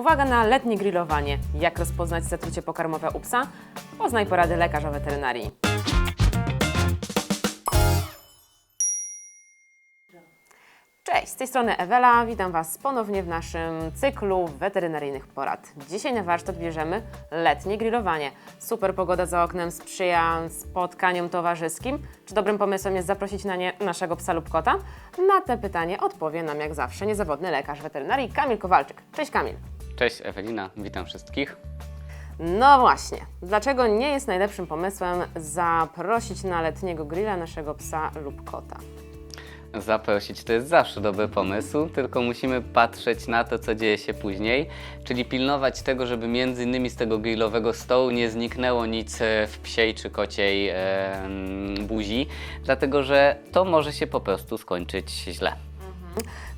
Uwaga na letnie grillowanie. Jak rozpoznać zatrucie pokarmowe u psa? Poznaj porady lekarza weterynarii. Cześć, z tej strony Ewela. Witam Was ponownie w naszym cyklu weterynaryjnych porad. Dzisiaj na warsztat bierzemy letnie grillowanie. Super pogoda za oknem sprzyja spotkaniom towarzyskim. Czy dobrym pomysłem jest zaprosić na nie naszego psa lub kota? Na te pytanie odpowie nam jak zawsze niezawodny lekarz weterynarii Kamil Kowalczyk. Cześć Kamil. Cześć Ewelina, witam wszystkich. No właśnie, dlaczego nie jest najlepszym pomysłem zaprosić na letniego grilla naszego psa lub kota? Zaprosić to jest zawsze dobry pomysł, tylko musimy patrzeć na to, co dzieje się później, czyli pilnować tego, żeby między innymi z tego grillowego stołu nie zniknęło nic e, w psiej czy kociej e, buzi, dlatego że to może się po prostu skończyć źle.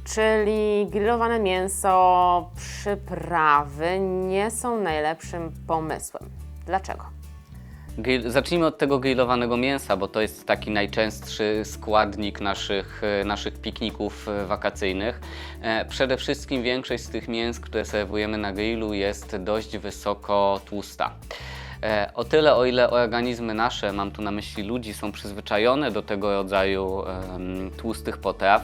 Czyli grillowane mięso, przyprawy nie są najlepszym pomysłem. Dlaczego? Zacznijmy od tego grillowanego mięsa, bo to jest taki najczęstszy składnik naszych, e, naszych pikników e, wakacyjnych. E, Przede wszystkim większość z tych mięs, które serwujemy na grillu jest dość wysoko tłusta. O tyle, o ile organizmy nasze, mam tu na myśli ludzi, są przyzwyczajone do tego rodzaju tłustych potraw,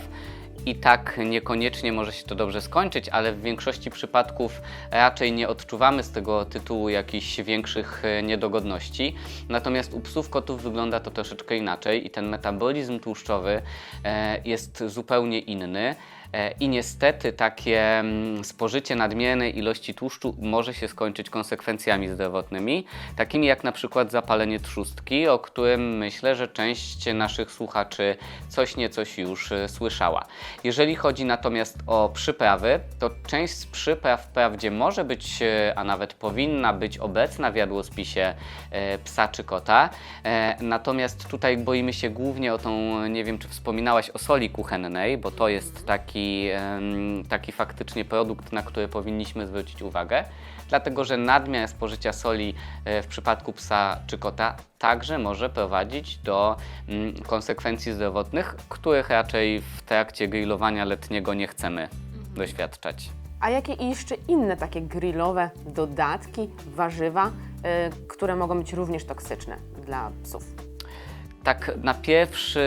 i tak niekoniecznie może się to dobrze skończyć, ale w większości przypadków raczej nie odczuwamy z tego tytułu jakichś większych e, niedogodności. Natomiast u psów, kotów wygląda to troszeczkę inaczej i ten metabolizm tłuszczowy e, jest zupełnie inny. E, I niestety takie mm, spożycie nadmiernej ilości tłuszczu może się skończyć konsekwencjami zdrowotnymi, takimi jak na przykład zapalenie trzustki, o którym myślę, że część naszych słuchaczy coś niecoś już e, słyszała. Jeżeli chodzi natomiast o przyprawy, to część z przypraw wprawdzie może być, e, a nawet powinna być obecna w jadłospisie psa czy kota, natomiast tutaj boimy się głównie o tą, nie wiem czy wspominałaś o soli kuchennej, bo to jest taki, em, taki faktycznie produkt, na który powinniśmy zwrócić uwagę, dlatego że nadmiar spożycia soli e, w przypadku psa czy kota także może prowadzić do mm, konsekwencji zdrowotnych, których raczej w trakcie grillowania letniego nie chcemy doświadczać. A jakie jeszcze inne takie grillowe dodatki, warzywa, y, które mogą być również toksyczne dla psów? Tak na pierwszy,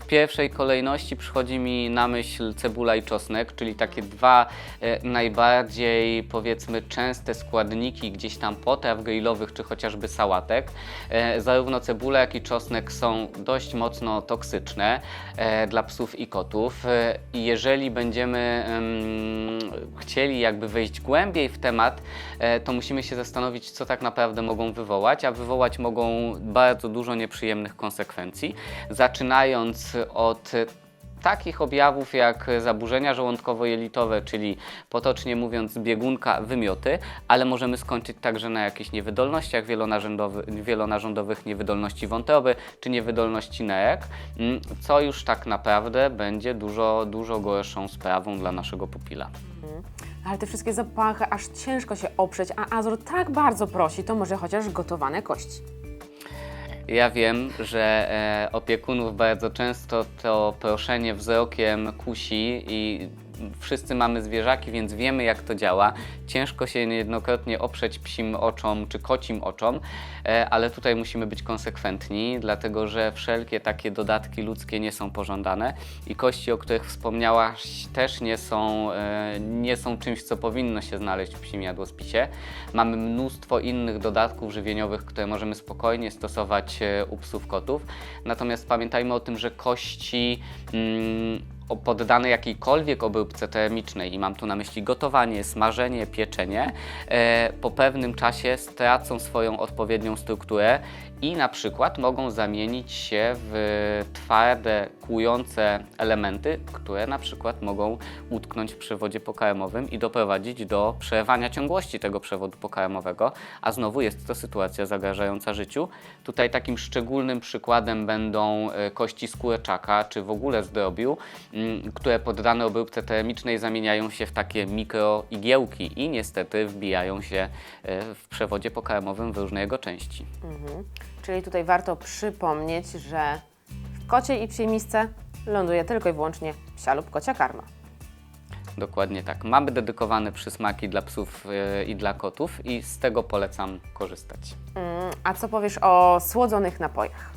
w pierwszej kolejności przychodzi mi na myśl cebula i czosnek, czyli takie dwa e, najbardziej powiedzmy częste składniki gdzieś tam potraw grillowych czy chociażby sałatek. E, zarówno cebula jak i czosnek są dość mocno toksyczne e, dla psów i kotów i jeżeli będziemy em, chcieli jakby wejść głębiej w temat, to musimy się zastanowić co tak naprawdę mogą wywołać, a wywołać mogą bardzo dużo nieprzyjemnych konsekwencji, zaczynając od takich objawów jak zaburzenia żołądkowo-jelitowe, czyli potocznie mówiąc biegunka, wymioty, ale możemy skończyć także na jakichś niewydolnościach wielonarządowy, wielonarządowych, niewydolności wątroby czy niewydolności nerek, mm, co już tak naprawdę będzie dużo, dużo gorszą sprawą dla naszego pupila. Ale te wszystkie zapachy, aż ciężko się oprzeć, a Azor tak bardzo prosi, to może chociaż gotowane kości. Ja wiem, że e, opiekunów bardzo często to proszenie wzrokiem kusi i wszyscy mamy zwierzaki, więc wiemy jak to działa. Ciężko się niejednokrotnie oprzeć psim oczom czy kocim oczom, e, ale tutaj musimy być konsekwentni, dlatego że wszelkie takie dodatki ludzkie nie są pożądane i kości, o których wspomniałaś, też nie są, e, nie są czymś, co powinno się znaleźć w psim jadłospisie. Mamy mnóstwo innych dodatków żywieniowych, które możemy spokojnie stosować e, u psów, kotów. Natomiast pamiętajmy o tym, że kości mm, poddane jakiejkolwiek obróbce termicznej, i mam tu na myśli gotowanie, smażenie, pieczenie, e, po pewnym czasie stracą swoją odpowiednią strukturę i na przykład mogą zamienić się w twarde, kłujące elementy, które na przykład mogą utknąć w przewodzie pokarmowym i doprowadzić do przerwania ciągłości tego przewodu pokarmowego, a znowu jest to sytuacja zagrażająca życiu. Tutaj takim szczególnym przykładem będą e, kości skóreczaka, czy w ogóle zdrobiu, które poddane obróbce termicznej zamieniają się w takie mikroigiełki i niestety wbijają się e, w przewodzie pokarmowym w różne jego części. Czyli tutaj warto przypomnieć, że w kociej i psiej misce ląduje tylko i wyłącznie psia lub kocia karma. Dokładnie tak. Mamy dedykowane przysmaki dla psów e, i dla kotów i z tego polecam korzystać. Mm, A co powiesz o słodzonych napojach?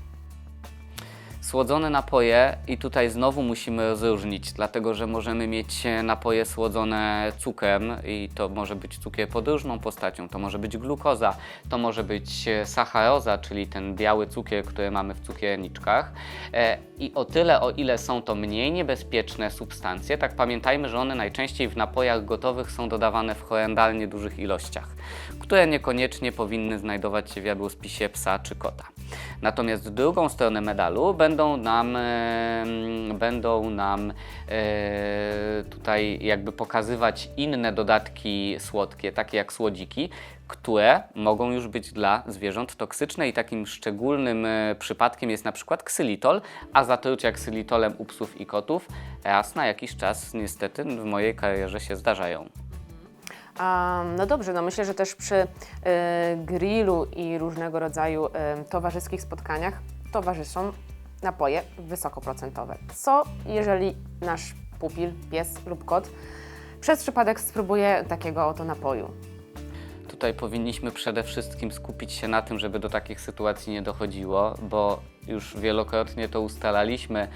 Słodzone napoje i tutaj znowu musimy rozróżnić, dlatego że możemy mieć e, napoje słodzone cukrem i to może być cukier pod różną postacią, to może być glukoza, to może być e, sacharoza, czyli ten biały cukier, który mamy w cukierniczkach. E, I o tyle, o ile są to mniej niebezpieczne substancje, tak pamiętajmy, że one najczęściej w napojach gotowych są dodawane w horrendalnie dużych ilościach, które niekoniecznie powinny znajdować się w jadłospisie psa czy kota. Natomiast drugą stronę medalu będą nam, e, będą nam e, tutaj jakby pokazywać inne dodatki słodkie, takie jak słodziki, które mogą już być dla zwierząt toksyczne i takim szczególnym e, przypadkiem jest na przykład ksylitol, a zatrucia ksylitolem u psów i kotów raz na jakiś czas niestety w mojej karierze się zdarzają. No dobrze, no myślę, że też przy grillu i różnego rodzaju towarzyskich spotkaniach towarzyszą napoje wysokoprocentowe. Co jeżeli nasz pupil, pies lub kot przez przypadek spróbuje takiego oto napoju? Tutaj powinniśmy przede wszystkim skupić się na tym, żeby do takich sytuacji nie dochodziło, bo już wielokrotnie to ustalaliśmy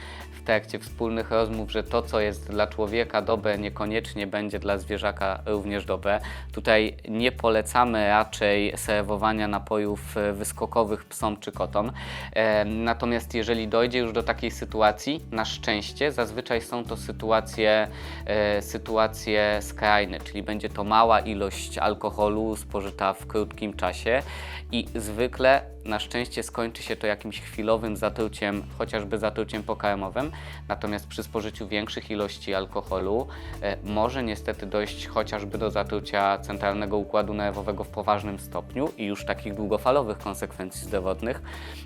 w trakcie wspólnych rozmów, że to, co jest dla człowieka dobre, niekoniecznie będzie dla zwierzaka również dobre. Tutaj nie polecamy raczej serwowania napojów e, wyskokowych psom czy kotom. E, Natomiast jeżeli dojdzie już do takiej sytuacji, na szczęście zazwyczaj są to sytuacje, e, sytuacje skrajne, czyli będzie to mała ilość alkoholu spożyta w krótkim czasie i zwykle na szczęście skończy się to jakimś chwilowym zatruciem, chociażby zatruciem pokarmowym. Natomiast przy spożyciu większych ilości alkoholu e, może niestety dojść chociażby do zatrucia centralnego układu nerwowego w poważnym stopniu i już takich długofalowych konsekwencji zdrowotnych.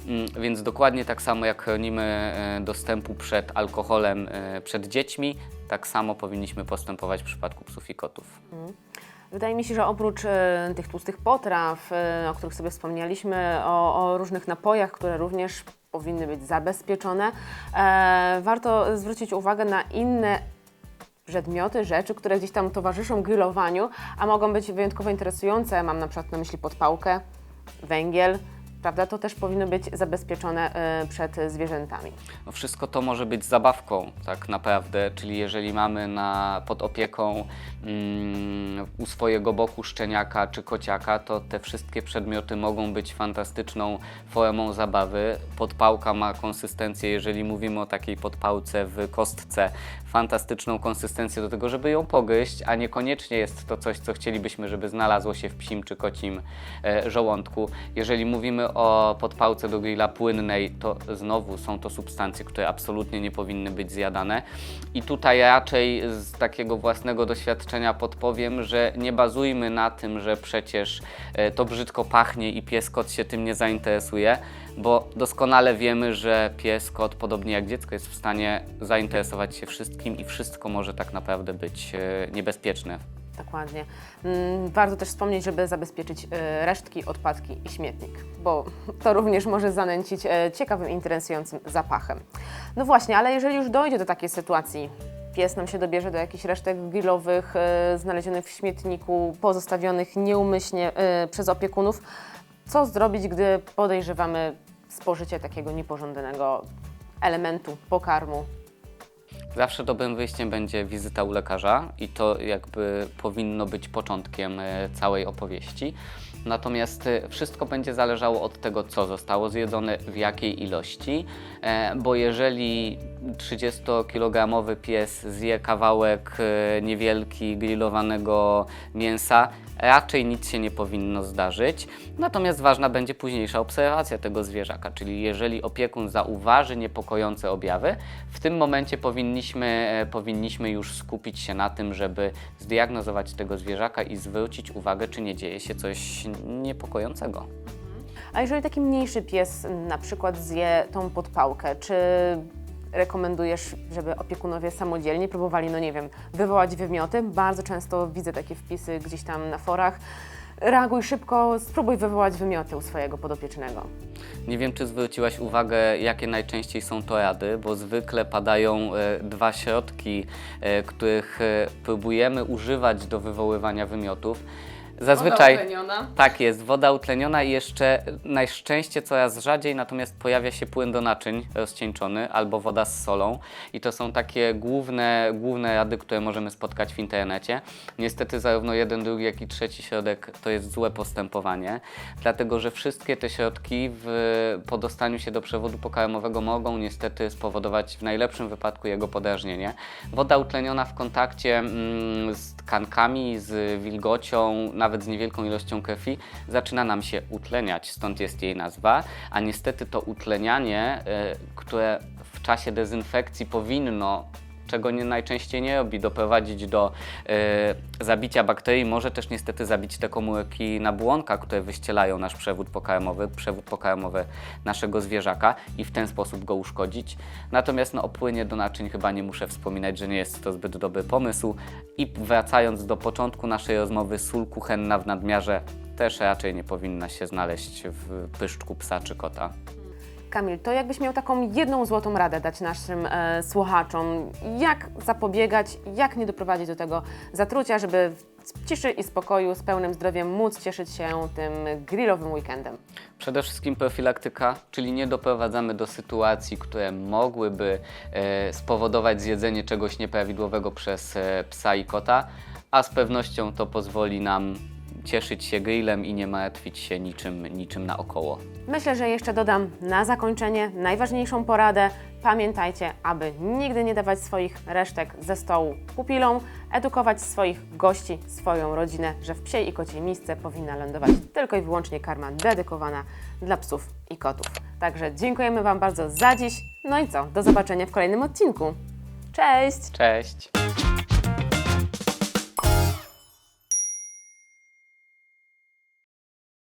Mm, Więc dokładnie tak samo jak chronimy e, dostępu przed alkoholem e, przed dziećmi, tak samo powinniśmy postępować w przypadku psów i kotów. Wydaje mi się, że oprócz e, tych tłustych potraw, o których sobie wspomnieliśmy, o, o różnych napojach, które również powinny być zabezpieczone, e, warto zwrócić uwagę na inne przedmioty, rzeczy, które gdzieś tam towarzyszą grillowaniu, a mogą być wyjątkowo interesujące. Mam na przykład na myśli podpałkę, węgiel, prawda? To też powinno być zabezpieczone e, przed zwierzętami. No wszystko to może być zabawką, tak naprawdę, czyli jeżeli mamy na, pod opieką mm, u swojego boku szczeniaka czy kociaka, to te wszystkie przedmioty mogą być fantastyczną formą zabawy. Podpałka ma konsystencję, jeżeli mówimy o takiej podpałce w kostce, fantastyczną konsystencję do tego, żeby ją pogryźć, a niekoniecznie jest to coś, co chcielibyśmy, żeby znalazło się w psim czy kocim e, żołądku. Jeżeli mówimy o podpałce do grilla płynnej, to znowu są to substancje, które absolutnie nie powinny być zjadane. I tutaj raczej z takiego własnego doświadczenia podpowiem, że nie bazujmy na tym, że przecież e, to brzydko pachnie i pies kot się tym nie zainteresuje, bo doskonale wiemy, że pies kot, podobnie jak dziecko, jest w stanie zainteresować się wszystkim i wszystko może tak naprawdę być e, niebezpieczne. Dokładnie. Mm, Warto też wspomnieć, żeby zabezpieczyć e, resztki, odpadki i śmietnik, bo to również może zanęcić e, ciekawym, interesującym zapachem. No właśnie, ale jeżeli już dojdzie do takiej sytuacji, pies nam się dobierze do jakichś resztek grillowych e, znalezionych w śmietniku, pozostawionych nieumyślnie przez opiekunów, co zrobić, gdy podejrzewamy spożycie takiego niepożądanego elementu, pokarmu? Zawsze dobrym wyjściem będzie wizyta u lekarza i to jakby powinno być początkiem e, całej opowieści. Natomiast e, wszystko będzie zależało od tego, co zostało zjedzone, w jakiej ilości, e, bo jeżeli 30-kilogramowy pies zje kawałek e, niewielki grillowanego mięsa, raczej nic się nie powinno zdarzyć. Natomiast ważna będzie późniejsza obserwacja tego zwierzaka, czyli jeżeli opiekun zauważy niepokojące objawy, w tym momencie powinniśmy, e, powinniśmy już skupić się na tym, żeby zdiagnozować tego zwierzaka i zwrócić uwagę, czy nie dzieje się coś niepokojącego. A jeżeli taki mniejszy pies na przykład zje tą podpałkę, czy rekomendujesz, żeby opiekunowie samodzielnie próbowali, no nie wiem, wywołać wymioty? Bardzo często widzę takie wpisy gdzieś tam na forach, reaguj szybko, spróbuj wywołać wymioty u swojego podopiecznego. Nie wiem, czy zwróciłaś uwagę, jakie najczęściej są to rady, bo zwykle padają e, dwa środki, e, których e, próbujemy używać do wywoływania wymiotów. Zazwyczaj. Tak jest, woda utleniona i jeszcze na szczęście coraz rzadziej, natomiast pojawia się płyn do naczyń rozcieńczony albo woda z solą i to są takie główne, główne rady, które możemy spotkać w internecie. Niestety zarówno jeden, drugi, jak i trzeci środek to jest złe postępowanie, dlatego że wszystkie te środki w, po dostaniu się do przewodu pokarmowego mogą niestety spowodować w najlepszym wypadku jego podrażnienie. Woda utleniona w kontakcie mm, z tkankami, z wilgocią, nawet z niewielką ilością krwi, zaczyna nam się utleniać, stąd jest jej nazwa, a niestety to utlenianie, y, które w czasie dezynfekcji powinno czego nie, najczęściej nie robi, doprowadzić do y, zabicia bakterii, może też niestety zabić te komórki nabłonka, które wyścielają nasz przewód pokarmowy, przewód pokarmowy naszego zwierzaka i w ten sposób go uszkodzić. Natomiast no, o płynie do naczyń chyba nie muszę wspominać, że nie jest to zbyt dobry pomysł. I wracając do początku naszej rozmowy, sól kuchenna w nadmiarze też raczej nie powinna się znaleźć w pyszczku psa czy kota. Kamil, to jakbyś miał taką jedną złotą radę dać naszym e, słuchaczom, jak zapobiegać, jak nie doprowadzić do tego zatrucia, żeby w ciszy i spokoju, z pełnym zdrowiem móc cieszyć się tym grillowym weekendem. Przede wszystkim profilaktyka, czyli nie doprowadzamy do sytuacji, które mogłyby e, spowodować zjedzenie czegoś nieprawidłowego przez e, psa i kota, a z pewnością to pozwoli nam cieszyć się grillem i nie martwić się niczym, niczym naokoło. Myślę, że jeszcze dodam na zakończenie najważniejszą poradę. Pamiętajcie, aby nigdy nie dawać swoich resztek ze stołu pupilom, edukować swoich gości, swoją rodzinę, że w psiej i kociej misce powinna lądować tylko i wyłącznie karma dedykowana dla psów i kotów. Także dziękujemy Wam bardzo za dziś. No i co? Do zobaczenia w kolejnym odcinku. Cześć! Cześć!